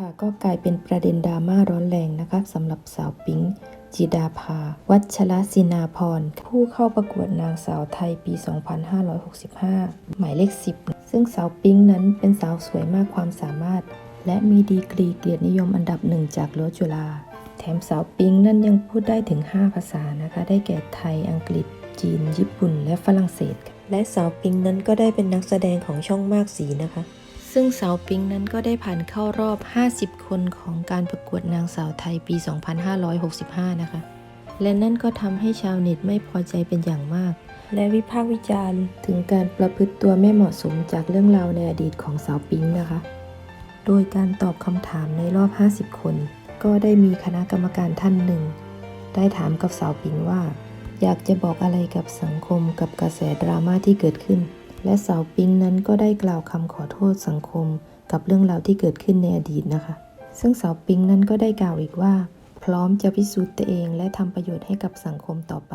ค่ะก็กลายเป็นประเด็นดราม่าร้อนแรงนะคะสำหรับสาวปิ๊งจิดาภา วัชรศินาพร ผู้เข้าประกวดนางสาวไทยปี 2565 หมายเลข 10 ซึ่งสาวปิ๊งนั้นเป็นสาวสวยมากความสามารถ และมีดีกรีเกียรตินิยมอันดับหนึ่งจากรั้วจุฬาแถมสาวปิ๊งนั้นยังพูดได้ถึง 5 ภาษานะคะ ได้แก่ไทยอังกฤษ จีน ญี่ปุ่น และฝรั่งเศส และสาวปิ๊งนั้นก็ได้เป็นนักแสดงของช่องมากสีนะคะ ซึ่งสาวปิงนั้นก็ได้ผ่านเข้ารอบ 50 คนของการประกวดนางสาวไทยปี 2565 นะคะ และนั่นก็ทำให้ชาวเน็ตไม่พอใจเป็นอย่างมาก และวิพากษ์วิจารณ์ ถึงการประพฤติตัวไม่เหมาะสมจากเรื่องราวในอดีตของสาวปิงนะคะ โดยการตอบคำถามในรอบ 50 คน ก็ได้มีคณะกรรมการท่านหนึ่ง ได้ถามกับสาวปิงว่า อยากจะบอกอะไรกับสังคมกับกระแสดราม่าที่เกิดขึ้น และสาวปิงนั้นก็ได้กล่าวคำขอโทษสังคม กับเรื่องราวที่เกิดขึ้นในอดีตนะคะ ซึ่งสาวปิงนั้นก็ได้กล่าวอีกว่า พร้อมจะพิสูจน์ตัวเอง และทำประโยชน์ให้กับสังคมต่อไป